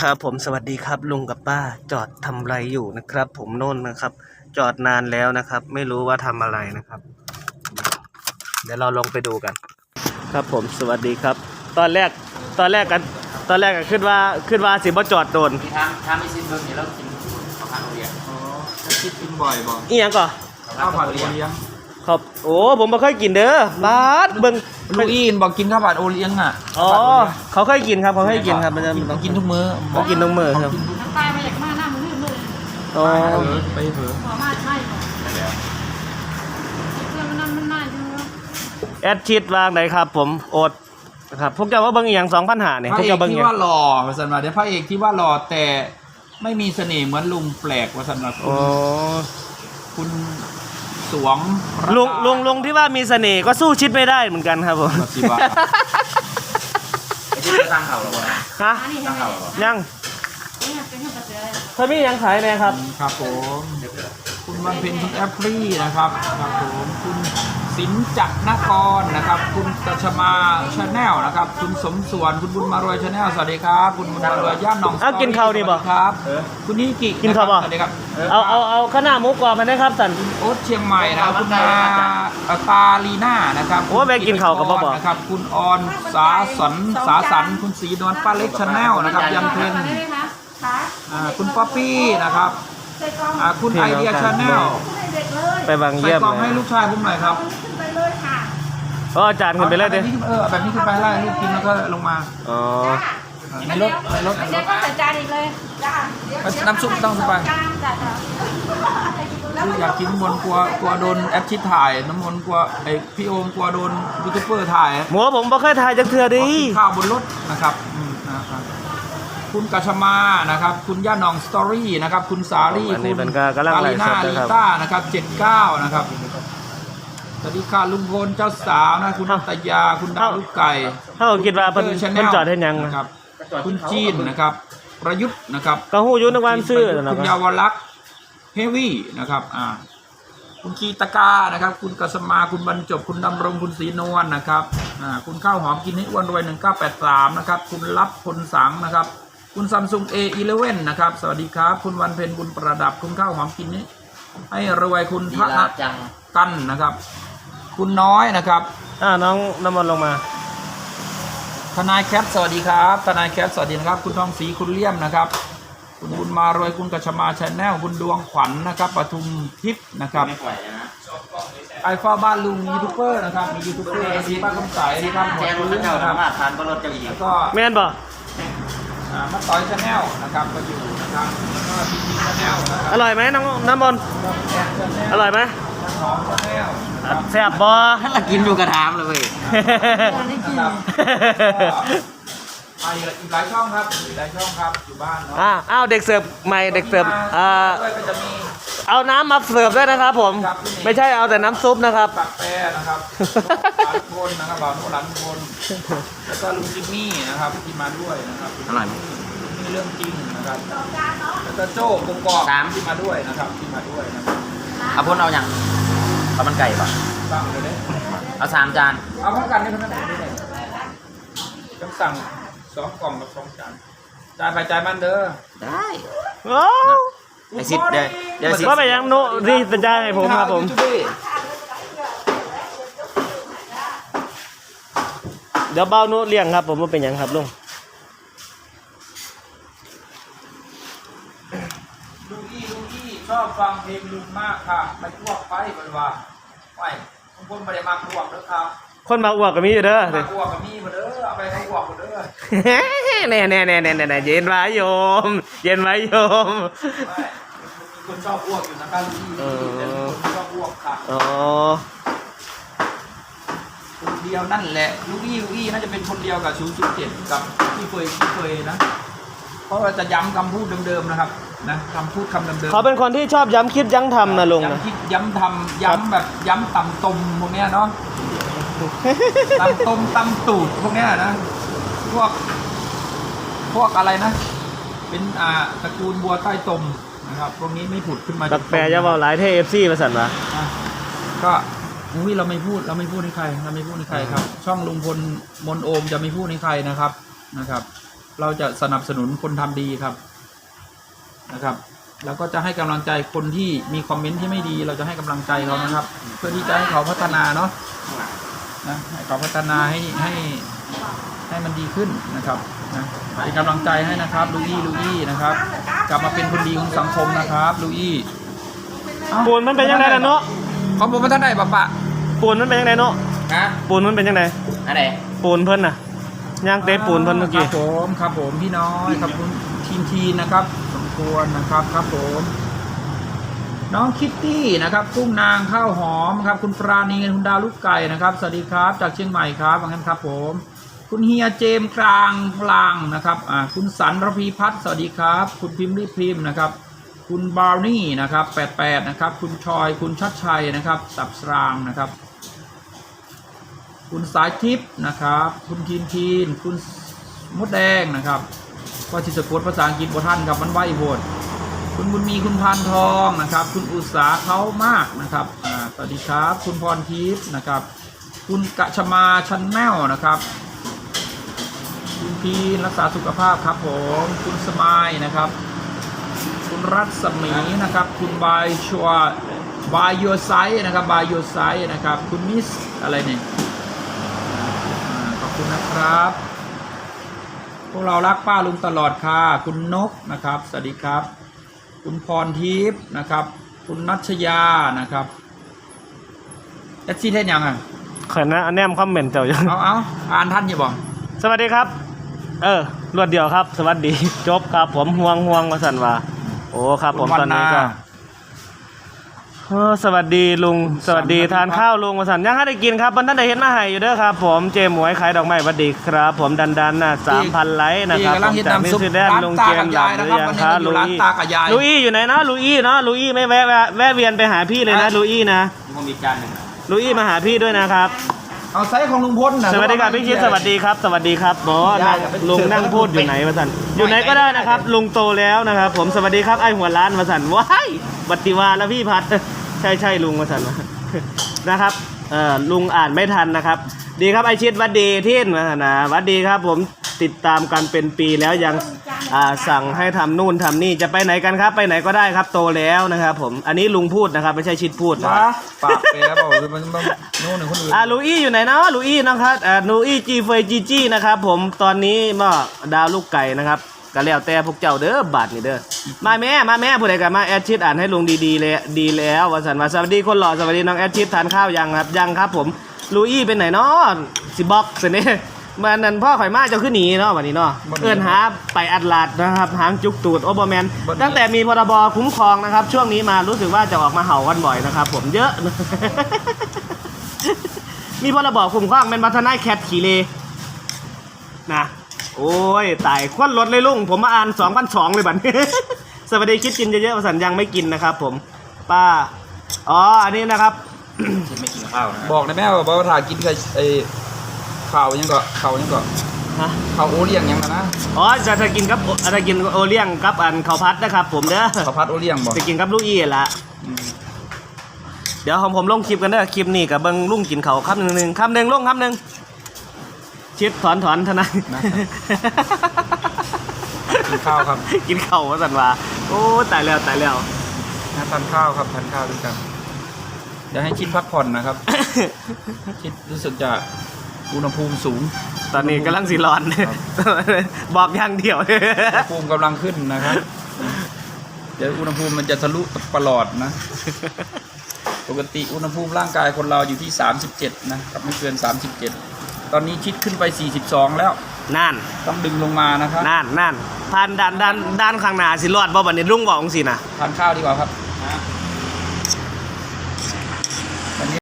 ครับผมสวัสดีครับลุงกับป้าจอดทำอะไรอยู่นะครับ ผมโน่นนะครับ จอดนานแล้วนะครับ ไม่รู้ว่าทำอะไรนะครับ เดี๋ยวเราลงไปดูกัน ครับผมสวัสดีครับ ตอนแรกตอนแรกกัน ตอนแรกก็ขึ้นว่าขึ้นว่าสิบ่จอดโดนมีทางทางมีซิมเบิ้งเดี๋ยวเรากินของทางโรงเรียนอ๋อคิดกินบ่อยบ่อีหยังก่อข้าวผัดโอเลี้ยงขอบโอ้ผมบ่เคยกินเด้อบาสเบิ่ง ลูกอีนบอกกินข้าวผัดโอเลี้ยงอะอ๋อเขาเคยกินครับเขาเคยกินครับมันจะกินต้องกินทุกมื้อต้องกินทุกมื้อครับกินทุกน้ำตายมาจากมาหน้ามือมืออ๋อไปเถอะหมอมาใช่ก่อนเรื่องมันนั่นมันน่าอยู่แอดชิดวางไหนครับ ผมโอดนะครับพวกเจ้าว่าเบิ่งอีหยัง2,500เนี่ยพพวระกเอเจ้ากเบิ่งอีหที่ยังว่าหล่อวาสันมาเดี๋ยวพระเอกที่ว่าหล่อแต่ไม่มีเสน่ห์เหมือนลุงแปลกวาสันมาคุอ๋ณอคุณ สวงรัตลุงดาลุงลุงที่ว่ามีเสน่ห์ก็สู้ชิดไม่ได้เหมือนกันครับผมปฏิบัติไอ้ที่จะสร้างเขาหรอวะฮะอันนี้สใช่ร้างไหมเขาหรอวะยังเนี่ยเป็นเรื่องกระเสือเขามียังขายเนี่ยครับ ครับผม คุณวันเพ็ญคุณแอปรีนะครับ ครับผม คุณ สินจักรนครนะครับ คุณกัชมาชาแนลนะครับ คุณสมส่วนคุณบุญมารวยชาแนลสวัสดีครับ คุณบุญมารวยย่านหนองอ้าวกินข้าวดีบ่สสครับ คุณนิกิกินข้าวบ่ สวัสดีครับเอาเอาเอาข้าวหน้าหมูกรอบมาได้ครับสันโอ๊ตเชียงใหม่นะครับคุณนาตาลีน่านะครับโอ้แม่กินข้าวกับบ่บ่ นะครับ คุณออนสาสันสาสันคุณสีนวลป้าเล็กชาแนลนะครับยันเทนได้ไหมคะคะอ่าคุณป๊อปปี้นะครับใส่กล่องอ่าคุณไอเดียชาแนลให้ เด็กเลยไปบางใส่เยี่ยมกล่องเลให้ยลูกชายผมหน่อยครับขึ้นไปเลยค่ะก็อาจารย์ขึ้นไปเลยเด้อาแบบนี้เออแบบนี้ขึ้นไปไล่ลูกกินแล้วก็ลงมาอ๋อในรถในรถเด็กก็ใส่จานอีกเลยจ้าน้ำซุปต้องสบายจานจ้าจ้าคืออยากกินน้ำมนต์กลัวกลัวโดนแอปชิดถ่ายน้ำมนต์กลัวไอพี่โอมกลัวโดนยูทูบเบอร์ถ่ายหมูผมบ่เคยถ่ายจักเทื่อดิกินข้าวบนรถนะครับอืมนะครับ คุณกัชมานะครับ คุณย่าหนองสตอรี่นะครับ คุณสาลีอันนี้คุณเป็นก็กำลังไลลีฟ์สน่าดลินะครับ ต้านะครับเจ็ดเก้านะครับสวัสดีค่ะลุงพลเจ้าสาวนะ คุณนัตยา คุณดาวลูกไก่ถ้าผมคิดว่าเพิ่นชาแนเพิ่นลจอดให้ยังนะครับ คุณจีนนะครับ ประยุทธ์นะครับ ก็ฮู้อยู่ในวันซื้อนะคุณคเยารับวลักษณ์เฮฟวี่นะครับ อ่า คุณกีตะกานะครับ คุณกษมาคุณบรรจบ คุณดำรงคุณศรีนวลนะครับ อ่า คุณข้าวหอมกินให้อ้วนรวย1983นะครับ คุณรับพลสังนะครับ คุณซัมซุง A11 นะครับ สวัสดีครับ คุณวันเพ็ญบุญประดับ คุณข้าวหอมกินนี้ ให้รวยคุณดีพระลานะจังกันนะครับ คุณน้อยนะครับ อ่าน้องน้ำมันต์ลงมา ทนายแคทสวัสดีครับ ทนายแคทสวัสดีนะครับ คุณทองศรีคุณเลี่ยมนะครับ คุณบุญมารวยคุณกัชมาชาแนลคุณดวงขวัญนะครับปทุมทิพย์นะครับไม่ปล่อยนะไอฟ้าบ้านลุงยูทูบเบอร์นะครับ มียูทูบเบอร์มีป้าคำใสนะครับหมแจ้ดงรถพื้นเจ้านะคสารับมารถทานบนรถเจ้าอีกแล้วก็แม่นบ่อ่า มาต่อยชาแนลนะครับก็อยู่นะครับแล้วก็พีพีชาแนลนะคอรับร่อยไหมน้องน้ำมนต์แอนชาแนลอร่อยไหมหอมชาแนลนะครับแซ่บบ่ถ้าเรากินอยู่กระถามเลยเว้ยนะครับก็อีกอีกหลายช่องครับอีกหลายช่องครับอยู่บ้านเนาะอ่าอ้าวเด็กเสิร์ฟใหม่เด็กเสิร์ฟอ่าด้วยก็จะมี เอาน้ำมาเสิร์ฟด้วยนะครับผม ครับไม่ใช่เอาแต่น้ำซุปนะครับปักแปรนะครับหลานคนนะครับบ่าวโนหลานคนแล้วก็ลุงจิมมี่นะครับที่มาด้วยนะครับอร่อยไหมนี่เรื่องจริงนะครับแล้วก็โจ้กงกอกสาม ที่มาด้วยนะครับที่มาด้วยนะครับเอาพ่นเอาอย่างเอามันไก่ป่ะสั่งเลยเนี่ยเอาสามจานเอาพร้อมกันได้พนักงานได้เลยต้องสั่งสองกล่องกับสองจานจ่ายไปจ่ายมันเด้อได้ โอ้ ไอ้สิทธิ์เดี๋ยวเดี๋ยวสิทธิ์ว่าไปยังโนนี่เป็นใจให้ผมครับผมยูทูบเบอร์เดี๋ยวเบ้าโนเลี้ยงครับผมว่าเป็นหยังครับลุงลุงอี้ลุงอี้ชอบฟังเพลงลุงมากค่ะไปพวกไปเป็นว่าไปบางคนไม่ได้มาพวกเด้อครับคนมาอ้วกก็มีอยู่เด้อมาพวกกับมีมาเด้อเอาไปให้พวกมาเด้อแน่แน่แน่แน่แน่แน่เย็นไว้โยม เย็นไว้โยมไม่มี คนชอบอ้วกอยู่นะครับลุงอี้เออแต่มีคนชอบอ้วกค่ะอ๋อคนเดียวนั่นแหละลูกอี้ลูกอี้น่าจะเป็นคนเดียวกับชูชูเจ็ดกับที่เคยที่เคยนะ เพราะเราจะย้ำคำพูดเดิมๆนะครับนะคำพูดคำเดิมๆเขาเป็นคนที่ชอบย้ำคิดย้ำทำนะลุงนะย้ำคิดย้ำทำย้ำแบบย้ำต่ำตมพวกเนี้ยเนาะต่ำตมต่ำตูดพวกเนี้ยนะพวกพวกอะไรนะ เป็นอ่าตระกูลบัวใต้ตม นะครับพวกนี้ไม่ผุดขึ้นมาตักแปรจะเบาหลายเทเอฟซีมาสั่นวะอะก็อุ้ยเราไม่พูดเราไม่พูดให้ใคร เราไม่พูดให้ใครครับ ช่องลุงพลมนโอมจะไม่พูดให้ใครนะครับนะครับ เราจะสนับสนุนคนทำดีครับนะครับ แล้วก็จะให้กำลังใจคนที่มีคอมเมนต์ที่ไม่ดี เราจะให้กำลังใจเขานะครับ เพื่อที่จะให้เขาพัฒนาเนาะนะให้เขาพัฒนาให้ให้ให้มันดีขึ้นนะครับนะเป็นกำลังใจให้นะครับลูอี้ลูอี้นะครับ กลับมาเป็นคนดีของสังคมนะครับลูอี้เอ้าปูนมันเป็นยังไงล่ะเนาะของผมมันท่านไหนปะปะปูนมันเป็นยังไงเนาะฮะปูนมันเป็นยังไงอันไหนปูนเพิ่นน่ะย่างเตะปูนเพิ่นเมื่อคกี้รับผมครับผมพี่น้อยครับคุณทีมทีนนะครับสมควรนะครับครับผมน้องคิตตี้นะครับกุ้งนางข้าวหอมครับคุณปราณีคุณดาวลูกไก่นะครับสวัสดีครับ จากเชียงใหม่ครับว่างั้นครับผม คุณเฮียเจมกลางพลางนะครับอ่าคุณสันระพีพัฒน์สวัสดีครับ คุณพิมพ์รีพิมพ์นะครับ คุณบาวนี่นะครับ88นะครับ คุณชอย คุณชัดชัยนะครับ สับสรางนะครับ คุณสายทิพย์นะครับ คุณทีนทีน คุณมดแดงนะครับก็ที่สะกดภาษาอังกฤษบท่านครับมันไหวโหดคุณบุญมีคุณพานทองนะครับ คุณอุตสาเขามากนะครับอ่าสวัสดีครับ คุณพรทิพย์นะครับ คุณกะชมาชันแมวนะครับ พีนรักษาสุขภาพครับผม คุณสมายนะครับ คุณรัศมีนะครับ คุณบายชัวบายโยไซนะครับบายโยไซนะครับ คุณมิสอะไรเนี่ยอ่าขอบคุณนะครับ พวกเรารักป้าลุงตลอดค่ะ คุณนกนะครับ สวัสดีครับ คุณพรทิพย์นะครับ คุณนัชยานะครับแอดซี่เทนยังอะข่อยนะแนมคอมเมนต์เจ้าอยู่เอาเอาอ่านท่านอยู่บ่สวัสดีครับ เออรวดเดียวครับ สวัสดี จบครับ ผมห่วงห่วงมาสันว่าโอ้ครับ ผมคุณตวัอนนี้นาก็เออสวัสดีลุงสวัสดีสวัสดีทานครับข้าวลุงมาสันยังให้ได้กินครับวันนั้นได้เห็นมาให้อยู่เด้อครับ ผมเจหมวยขายดอกไม้สวัสดีครับ ผมดันดันนะสามพันไลค์นะครับที่กำลังผมเห็นจากนิน้ำซุปวซีแลนด์ร้านลุงตาเจกับมส์หลัยาบยหนะรือครับยังวันคนี้รับเราอยู่ลุร้านยตากับยายลุยอยู่ไหนนะลุยเนาะลุยไม่แวะแวะแวะเวียนไปหาพี่เลยนะลุยนะผมมีจานหนึ่งอะลุยมาหาพี่ด้วยนะครับ เอาไซส์ของลุงพลนะสวัสดีครับพี่คิดสวัสดีครับ สวัสดีครับบอสนั่งลุงนั่งพูดอยู่ไหนวะสันอยู่ไหนก็ได้นะครับ ลุงโตแล้วนะครับ ผมสวัสดีครับไอหัวล้านวะสันว้ายบัติวาแล้วพี่พัดใช่ใช่ลุงวะสันวะนะครับเอ่อลุงอ่านไม่ทันนะครับ ดีครับไอชิดหวัดดีที่นะนะหวัดดีครับผม ติดตามกันเป็นปีแล้วยังอ่าสั่งให้ทำนู่นทำนี่จะไปไหนกันครับ ไปไหนก็ได้ครับโตแล้วนะครับผมอันนี้ลุงพูดนะครับไม่ใช่ชิดพูดนะวะปากแปรเปล่าหรือมันมันนู่นหนึ่งคนอื่นอ่าลูอี้อยู่ไหนเนาะลูอี้นะครับอ่าลูอี้จีเฟยจีจีนะครับผมตอนนี้มาดาวลูกไก่นะครับก็แล้วแต่พวกเจ้าเด้อบาทนี่เด้อมาแม่มาแม่ผู้ใดกันมาแอดชิดอ่านให้ลุงดีๆเลยดีแล้ววันสันว่าสวัสดีคนหล่อสวัสดีน้องแอดชิดทานข้าวยังครับยังครับผมลูอี้เป็นไหนเนาะสิบอกสิเนี่ ยมันนั่นพ่อข่อยมาเจ้าขึ้นหนีเนาะวันนี้เนาะเอื้อนหาไปอัดลาดนะครับหางจุกตูดโอเบอร์แมนตั้งแต่มีพรบคุ้มครองนะครับ ช่วงนี้มารู้สึกว่าจะออกมาเห่ากันบ่อยนะครับ ผมเยอะ มีพรบคุ้มครองเป็นบัฒนายแคทขี่เลนะโอ้ยตายควันรถเลยลุงผมมาอ่านสองพันสองเลยบัดนี้ สวัสดีคิดกินเยอะๆมาสันยังไม่กินนะครับ ผม ป้าอ๋ออันนี้นะครับที่ไม่กินข้าวนะบอกได้ไหมว่าบอกว่าถ่ายกินกับไอ้ ข่าวยังก็ข่าวยังก็ฮะข่าวโอเลี้ยงยังนะนะอ๋อจะจะกินกับจะกินโอเลี้ยงกับอันข้าวพัดนะครับ ผมเด้อข้าวผัดโอเลี้ยงบอกจะกินกับลูกอี้ละเดี๋ยวผมผมลงคลิปกันเด้อคลิปนี้กับเบิ้งลุงกินเขาคำหนึ่งหนึ่งคำหนึ่งลงคำหนึ่งชิดถอนถอนเท่านั้นกินข้าวครับ กินเข่าวสันว่าโอ้ตายแล้วตายแล้วทานข้าวครับทานข้าวด้วยกันเดี๋ยวให้ชิดพักผ่อนนะครับ ชิดรู้สึกจะ อุณหภูมิสูง ตอนนี้กำลังสีร้อน ครับ บอกอย่างเดียว อุณหภูมิกำลังขึ้นนะครับ เดี๋ยวอุณหภูมิมันจะทะลุประหลอดนะ ปกติอุณหภูมิร่างกายคนเราอยู่ที่ 37 นะครับไม่เกิน 37 ตอนนี้ชิดขึ้นไป 42 แล้ว นั่น ต้องดึงลงมานะครับนั่นนั่นผ่านด้านด้านด้านข้างหน้าสิรอดบ่บัดนี้ลุงบอกจังสินะทานข้าวดีกว่าครับ